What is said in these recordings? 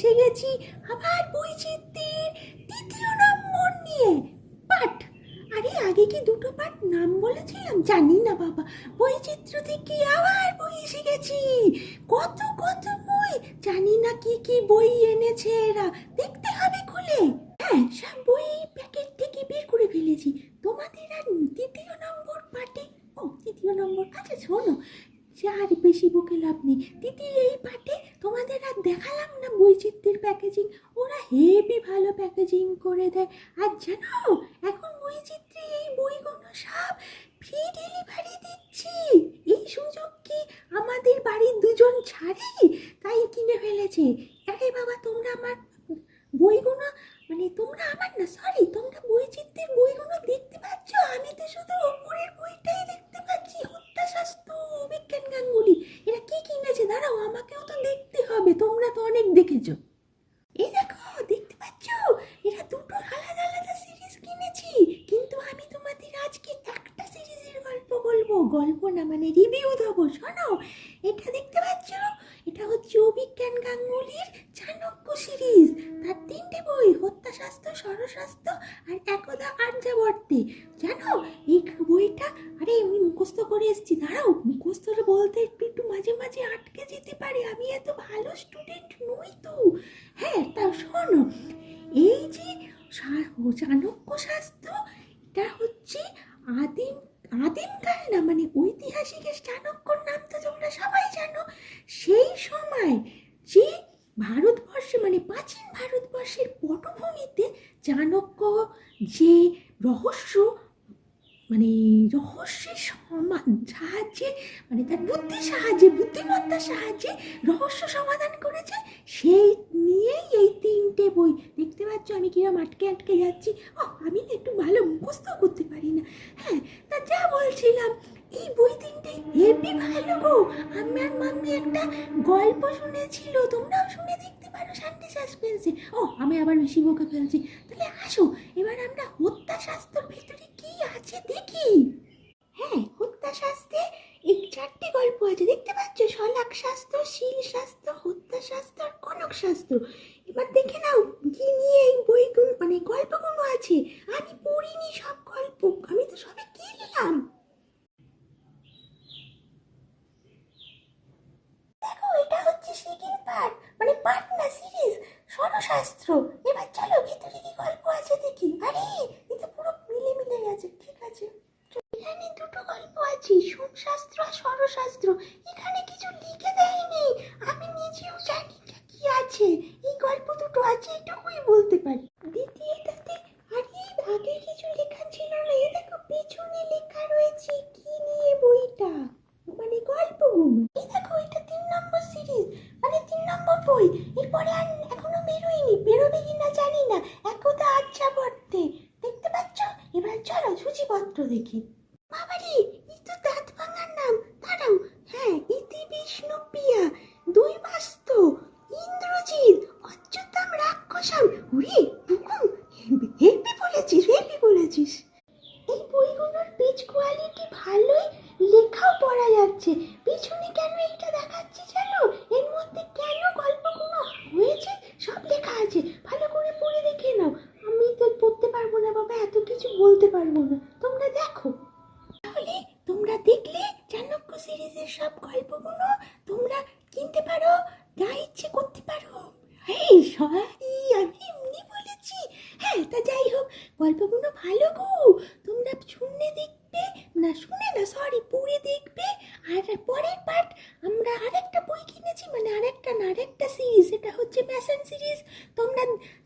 এসে গেছি আবার বৈচিত্র্যের তৃতীয় নম্বর নিয়ে। পাঠ। আরে, আগে কি দুটো পাঠ নাম বলেছিলাম? জানি না বাবা। বৈচিত্র্য থেকে আবার বই এসে গেছি। কত কত বই? জানি না কি কি বই এনেছে এরা। দেখতে হবে খুলে। হ্যাঁ সব বই প্যাকেট থেকে বের করে ফেলেছি। তোমাদের আর তৃতীয় নম্বর পাঠে? ও, তৃতীয় নম্বর। আচ্ছা শোনো। আর বেশি বকে লাভ নেই। তৃতীয় এই পাঠে তোমাদের আর দেখালাম না বৈচিত্র্যের প্যাকেজিং ওরা হেভি ভালো প্যাকেজিং করে দেয়। আর জানো, এখন বৈচিত্র্যে এই বইগুলো সব ফ্রি ডেলিভারি দিচ্ছি। এই সুযোগ কি আমাদের বাড়ির দুজন ছাড়ে? তাই কিনে ফেলেছে। আরে বাবা, তোমরা আমার বইগুলো মানে তোমরা আমার না সরি দেখেছ? এই দেখো, দেখতে পাচ্ছ? এরা দুটো আলাদা আলাদা সিরিজ কিনেছি। কিন্তু আমি তোমাদের আজকে একটা সিরিজের গল্প বলব। গল্প না মানে রিভিউ দেবো, শোনো? এটা দেখতে পাচ্ছ? এটা হচ্ছে অভিজ্ঞান গাঙ্গুলির চাণক্য সিরিজ তার তিনটে বই, হত্যা হত্যাশাস্ত্র ষড়শাস্ত্র আর একদা আর্যাবর্তে। জানো, এই বইটা, আরে আমি মুখস্থ করে এসেছি, দাঁড়াও। মুখস্থটা বলতে একটু মাঝে মাঝে আটকে যেতে পারে। আমি এত ভালো স্টুডেন্ট নই তো হ্যাঁ তা শোনো, এই যে চাণক্য শাস্ত্র, এটা হচ্ছে আদিম আদিমকাল না মানে ঐতিহাসিকের চাণক্যর নাম তো তোমরা সবাই জানো, সেই সময় যে ভারতবর্ষে মানে প্রাচীন ভারতবর্ষের পটভূমিতে চাণক্য যে রহস্য মানে রহস্যের সাহায্যে মানে তার বুদ্ধির সাহায্যে, বুদ্ধিমত্তার সাহায্যে রহস্য সমাধান করেছে সেই নিয়েই এই তিনটে বই। দেখতে পাচ্ছ আমি কিরম আটকে আটকে যাচ্ছি। ও আমি না একটু ভালো মুখস্থ করতে পারি না। হ্যাঁ তা যা বলছিলাম, এই বই তিনটে হেবি ভালো গো। আমার মাম্মি একটা গল্প শুনেছিল, তোমরাও শুনে দেখতে পারো শান্তি সাসপেন্সে। ও আমি আবার বেশি বকে ফেলছি। তাহলে আসো, এবার আমরা হত্যা শাস্ত্রের ভিতরে কি আছে দেখি। হ্যাঁ হত্যা শাস্ত্রে এই চারটে গল্প আছে। দেখতে পাচ্ছ শলাক শাস্ত্র, শিল শাস্ত্র শাস্ত্র আর কনক শাস্ত্র। এবার দেখে নাও, কি নিয়ে এই বইগুলো মানে গল্পগুলো আছে। আমি পড়িনি সব গল্প, আমি তো সবে কিনলাম। দেখো, এটা হচ্ছে সেকেন্ড পার্ট মানে পার্ট না সিরিজ ষড়শাস্ত্র এবার চলো, ভিতরে কি গল্প আছে দেখি। আরে এ পুরো মিলে মিলে গেছে, ঠিক আছে। এখানে দুটো গল্প আছে, সোমশাস্ত্র আর ষড়শাস্ত্র এখানে কিছু লিখে দেয়নি। এরপরে এখনও বেরোয়নি। বেরোবে কি না জানি না। একদা আচ্ছা পড়তে দেখতে পাচ্ছ? এবার চলো, সূচিপত্র দেখি। বাবারে এই তো দাঁত ভাঙার নাম দাঁড়াও হ্যাঁ ইতি বিষ্ণু পিয়া দুই বাস্ত ইন্দ্রজিৎ অচ্যুতাম রাক্ষসাম উড়ি বুকুম হেপি বলেছিস হেপি বলেছিস এই বইগুলোর পেজ কোয়ালিটি ভালোই লেখাও পড়া যাচ্ছে পিছনে কেন এইটা দেখাচ্ছে জানো এর মধ্যে কেন গল্পগুলো হয়েছে সব লেখা আছে ভালো করে পড়ে দেখে নাও আমি তো পড়তে পারব না বাবা এত কিছু বলতে পারব না। তোমরা দেখো। তাহলে তোমরা দেখলে চাণক্য সিরিজের সব গল্পগুলো তোমরা কিনতে পারো, যা ইচ্ছে করতে পারো। এই সরি আমি এমনি বলেছি। হ্যাঁ তা যাই হোক, গল্পগুলো ভালো গো। তোমরা শুনে দেখবে, না শুনে না সরি পড়ে দেখবে। আর পরের পার্ট আমরা আরেকটা বই কিনেছি মানে আরেকটা না, আরেকটা সিরিজ এটা হচ্ছে ম্যাসন সিরিজ তোমরা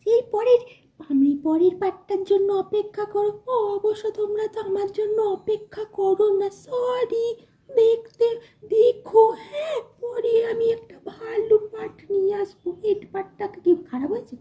এই পরের আমি পরের পার্টটার জন্য অপেক্ষা করো। ও, অবশ্য তোমরা তো আমার জন্য অপেক্ষা করো না। সরি দেখতে, দেখো হ্যাঁ পরে আমি একটা ভালো পার্ট নিয়ে আসব। এর পার্টটা কি খারাপ হয়েছে?